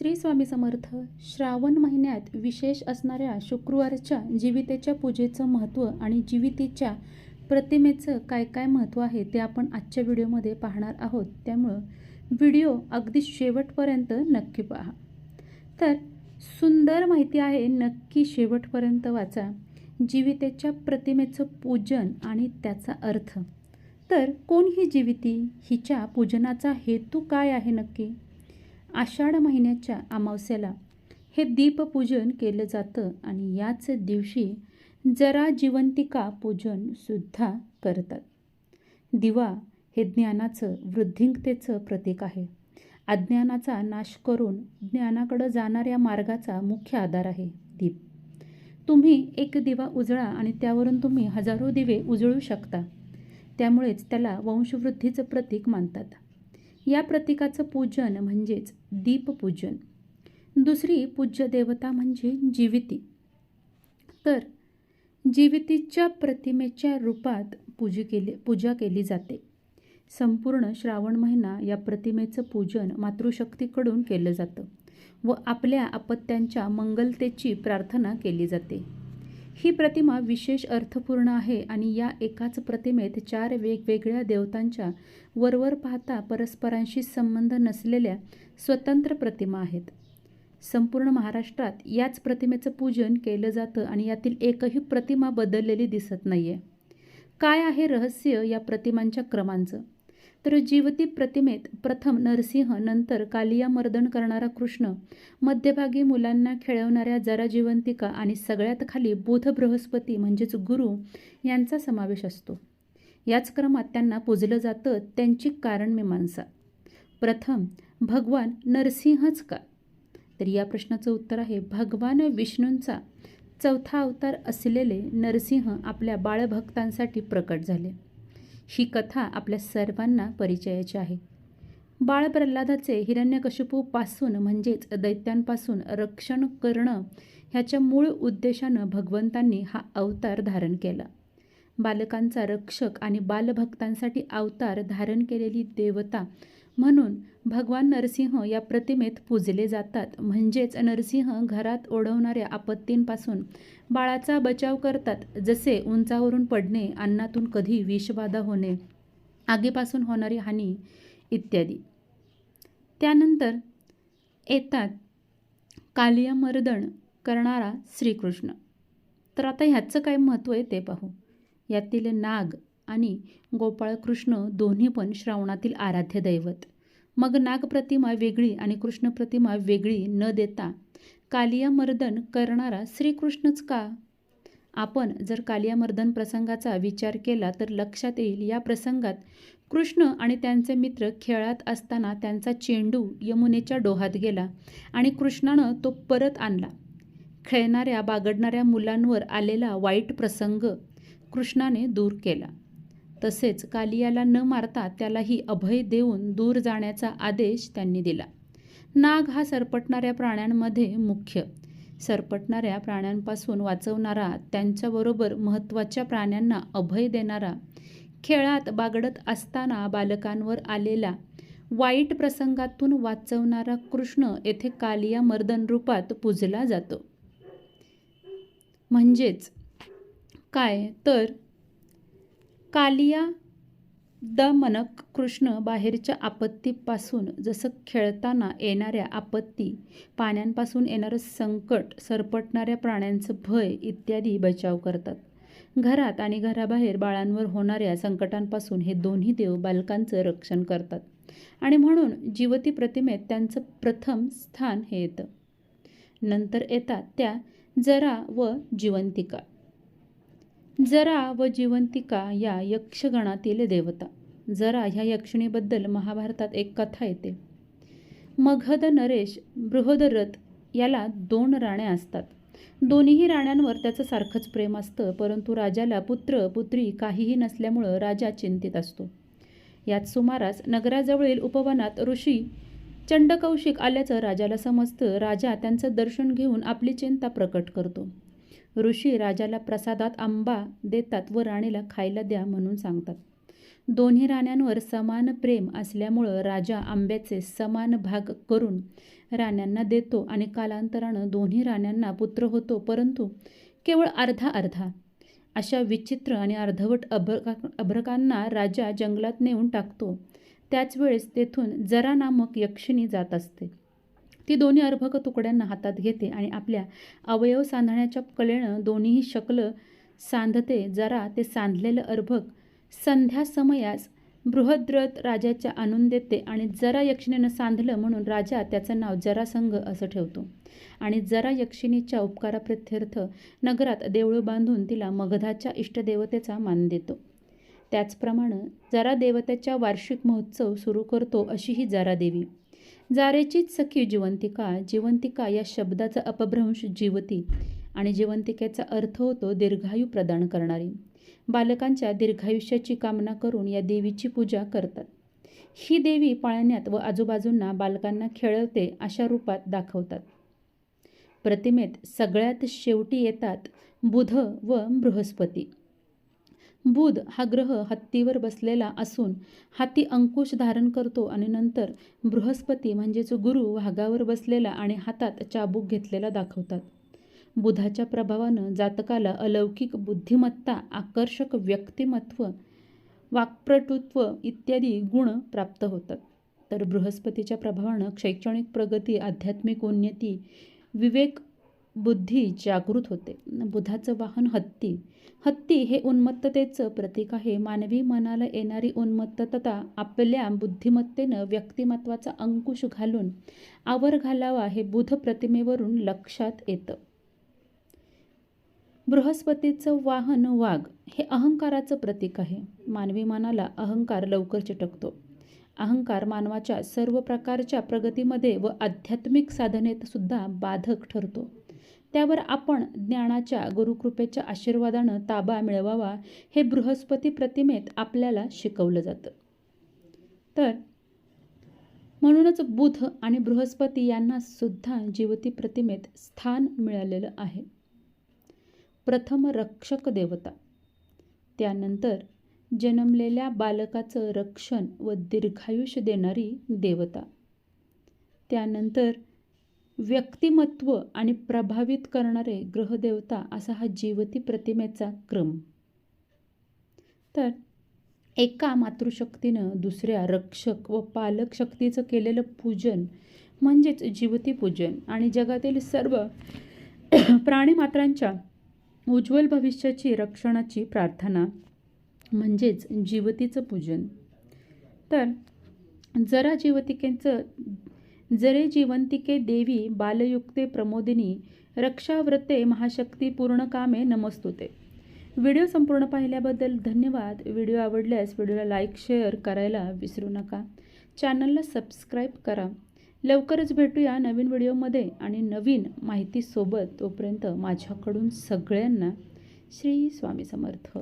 श्री स्वामी समर्थ श्रावण महिन्यात विशेष असणाऱ्या शुक्रवारच्या जीवितेच्या पूजेचं महत्त्व आणि जीवितेच्या प्रतिमेचं काय काय महत्त्व आहे ते आपण आजच्या व्हिडिओमध्ये पाहणार आहोत. त्यामुळं व्हिडिओ अगदी शेवटपर्यंत नक्की पहा. तर सुंदर माहिती आहे नक्की शेवटपर्यंत वाचा. जीवितेच्या प्रतिमेचं पूजन आणि त्याचा अर्थ. तर कोण ही जीविती? हिच्या पूजनाचा हेतू काय आहे नक्की? आषाढ महिन्याच्या अमावस्याला हे दीपपूजन केलं जातं आणि याच दिवशी जरा जिवंतिका पूजनसुद्धा करतात. दिवा हे ज्ञानाचं वृद्धिंगतेचं प्रतीक आहे. अज्ञानाचा नाश करून ज्ञानाकडं जाणाऱ्या मार्गाचा मुख्य आधार आहे दीप. तुम्ही एक दिवा उजळा आणि त्यावरून तुम्ही हजारो दिवे उजळू शकता. त्यामुळेच त्याला वंशवृद्धीचं प्रतीक मानतात. या प्रतीकाचं पूजन म्हणजेच दीपपूजन. दुसरी पूज्य देवता म्हणजे जीविती. तर जीवितीच्या प्रतिमेच्या रूपात पूजी केली पूजा केली जाते. संपूर्ण श्रावण महिना या प्रतिमेचं पूजन मातृशक्तीकडून केलं जातं व आपल्या अपत्यांच्या मंगलतेची प्रार्थना केली जाते. ही प्रतिमा विशेष अर्थपूर्ण आहे आणि या एकाच प्रतिमेत चार वेगवेगळ्या देवतांच्या वरवर पाहता परस्परांशी संबंध नसलेल्या स्वतंत्र प्रतिमा आहेत. संपूर्ण महाराष्ट्रात याच प्रतिमेचं पूजन केलं जातं आणि यातील एकही प्रतिमा बदललेली दिसत नाही आहे काय आहे रहस्य या प्रतिमांच्या क्रमांचं? तर जीवती प्रतिमेत प्रथम नरसिंह नंतर कालिया मर्दन करणारा कृष्ण मध्यभागी मुलांना खेळवणाऱ्या जरा जिवंतिका आणि सगळ्यात खाली बुध बृहस्पती म्हणजेच गुरु यांचा समावेश असतो. याच क्रमात त्यांना पूजलं जातं त्यांची कारणमीमांसा प्रथम भगवान नरसिंहच का? तर या प्रश्नाचं उत्तर आहे भगवान विष्णूंचा चौथा अवतार असलेले नरसिंह आपल्या बाळभक्तांसाठी प्रकट झाले. ही कथा आपल्या सर्वांना परिचयाची आहे. बाळ प्रल्हादाचे हिरण्यकशिपूपासून म्हणजेच दैत्यांपासून रक्षण करणं ह्याच्या मूळ उद्देशानं भगवंतांनी हा अवतार धारण केला. बालकांचा रक्षक आणि बालभक्तांसाठी अवतार धारण केलेली देवता म्हणून भगवान नरसिंह या प्रतिमेत पूजले जातात. म्हणजेच नरसिंह घरात ओढवणाऱ्या आपत्तींपासून बाळाचा बचाव करतात. जसे उंचावरून पडणे अन्नातून कधी विषबाधा होणे आगीपासून होणारी हानी इत्यादी. त्यानंतर येतात कालियामर्दन करणारा श्रीकृष्ण. तर आता ह्याचं काय महत्त्व आहे ते पाहू. यातील नाग आणि गोपाळकृष्ण दोन्ही पण श्रावणातील आराध्य दैवत. मग नागप्रतिमा वेगळी आणि कृष्ण प्रतिमा वेगळी न देता कालियामर्दन करणारा श्रीकृष्णच का? आपण जर कालियामर्दन प्रसंगाचा विचार केला तर लक्षात येईल या प्रसंगात कृष्ण आणि त्यांचे मित्र खेळात असताना त्यांचा चेंडू यमुनेच्या डोहात गेला आणि कृष्णानं तो परत आणला. खेळणाऱ्या बागडणाऱ्या मुलांवर आलेला वाईट प्रसंग कृष्णाने दूर केला. तसेच कालियाला न मारता त्यालाही अभय देऊन दूर जाण्याचा आदेश त्यांनी दिला. नाग हा सरपटणाऱ्या प्राण्यांमध्ये मुख्य. सरपटणाऱ्या प्राण्यांपासून वाचवणारा त्यांच्याबरोबर महत्त्वाच्या प्राण्यांना अभय देणारा खेळात बागडत असताना बालकांवर आलेला वाईट प्रसंगातून वाचवणारा कृष्ण येथे कालिया मर्दन रूपात पूजला जातो. म्हणजेच काय? तर कालिया दमनक कृष्ण बाहेरच्या आपत्तीपासून जसं खेळताना येणाऱ्या आपत्ती पाण्यांपासून येणारं संकट सरपटणाऱ्या प्राण्यांचं भय इत्यादी बचाव करतात. घरात आणि घराबाहेर बाळांवर होणाऱ्या संकटांपासून हे दोन्ही देव बालकांचं रक्षण करतात. आणि म्हणून जीवती प्रतिमेत त्यांचं प्रथम स्थान हे येतं. नंतर येतात त्या जरा व जिवंतिका. जरा व जिवंतिका या यक्षगणातील देवता. जरा ह्या यक्षिणीबद्दल महाभारतात एक कथा येते. मगध नरेश बृहदरथ याला दोन राण्या असतात. दोन्हीही राण्यांवर त्याचं सारखंच प्रेम असतं परंतु राजाला पुत्र पुत्री काहीही नसल्यामुळं राजा चिंतित असतो. याच सुमारास नगराजवळील उपवनात ऋषी चंडकौशिक आल्याचं राजाला समजतं. राजा त्यांचं दर्शन घेऊन आपली चिंता प्रकट करतो. ऋषी राजाला प्रसादात आंबा देतात व राणीला खायला द्या म्हणून सांगतात. दोन्ही राण्यांवर समान प्रेम असल्यामुळं राजा आंब्याचे समान भाग करून राण्यांना देतो आणि कालांतरानं दोन्ही राण्यांना पुत्र होतो परंतु केवळ अर्धा अर्धा. अशा विचित्र आणि अर्धवट अभ्रका अभ्रकांना राजा जंगलात नेऊन टाकतो. त्याच वेळेस तेथून जरा नामक यक्षिणी जात असते. ती दोन्ही अर्भक तुकड्यांना हातात घेते आणि आपल्या अवयव सांधण्याच्या कलेनं दोन्हीही शकल सांधते. जरा ते सांधलेलं अर्भक संध्या समयास बृहद्रथ राजाच्या आणून देते आणि जरा यक्षिणीनं सांधलं म्हणून राजा त्याचं नाव जरासंघ असं ठेवतो. आणि जरा यक्षिणीच्या उपकाराप्रत्यर्थ नगरात देऊळ बांधून तिला मगधाच्या इष्टदेवतेचा मान देतो. त्याचप्रमाणे जरा देवतेच्या वार्षिक महोत्सव सुरू करतो अशी ही जरा देवी. जारेचीच सखी जिवंतिका जिवंतिका या शब्दाचा अपभ्रंश जीवती आणि जिवंतिकेचा अर्थ होतो दीर्घायू प्रदान करणारी. बालकांच्या दीर्घायुष्याची कामना करून या देवीची पूजा करतात. ही देवी पाळण्यात व आजूबाजूंना बालकांना खेळवते अशा रूपात दाखवतात. प्रतिमेत सगळ्यात शेवटी येतात बुध व बृहस्पती. बुध हा ग्रह हत्तीवर बसलेला असून हाती अंकुश धारण करतो आणि नंतर बृहस्पती म्हणजे जो गुरु वाघावर बसलेला आणि हातात चाबूक घेतलेला दाखवतात. बुधाच्या प्रभावानं जातकाला अलौकिक बुद्धिमत्ता आकर्षक व्यक्तिमत्व वाक्प्रटुत्व इत्यादी गुण प्राप्त होतात. तर बृहस्पतीच्या प्रभावानं शैक्षणिक प्रगती आध्यात्मिक उन्नती विवेक बुद्धी जागृत होते. बुधाचं वाहन हत्ती. हत्ती हे उन्मत्ततेचं प्रतीक आहे. मानवी मनाला येणारी उन्मत्तता आपल्या बुद्धिमत्तेनं व्यक्तिमत्वाचा अंकुश घालून आवर घालावा हे बुध प्रतिमेवरून लक्षात येतं. बृहस्पतीचं वाहन वाघ हे अहंकाराचं प्रतीक आहे. मानवी मनाला अहंकार लवकर चिटकतो. अहंकार मानवाच्या सर्व प्रकारच्या प्रगतीमध्ये व आध्यात्मिक साधनेत सुद्धा बाधक ठरतो. त्यावर आपण ज्ञानाच्या गुरुकृपेच्या आशीर्वादानं ताबा मिळवावा हे बृहस्पती प्रतिमेत आपल्याला शिकवलं जातं. तर म्हणूनच बुध आणि बृहस्पती यांना सुद्धा जीवती प्रतिमेत स्थान मिळालेलं आहे. प्रथम रक्षक देवता. त्यानंतर जन्मलेल्या बालकाचं रक्षण व दीर्घायुष्य देणारी देवता. त्यानंतर व्यक्तिमत्व आणि प्रभावित करणारे ग्रहदेवता असा हा जीवती प्रतिमेचा क्रम. तर एका मातृशक्तीनं दुसऱ्या रक्षक व पालक शक्तीचं केलेलं पूजन म्हणजेच जीवती पूजन. आणि जगातील सर्व प्राणीमात्रांच्या उज्ज्वल भविष्याची रक्षणाची प्रार्थना म्हणजेच जीवतीचं पूजन. तर जरा जीवतिकेचं जरे जीवंतिके देवी बालयुक्ते प्रमोदिनी रक्षाव्रते महाशक्ती पूर्ण कामे नमस्तुते. व्हिडिओ संपूर्ण पाहिल्याबद्दल धन्यवाद. व्हिडिओ आवडल्यास व्हिडिओला लाईक शेअर करायला विसरू नका. चॅनलला सबस्क्राईब करा. लवकरच भेटूया नवीन व्हिडिओमध्ये आणि नवीन माहितीसोबत तोपर्यंत माझ्याकडून सगळ्यांना श्री स्वामी समर्थ.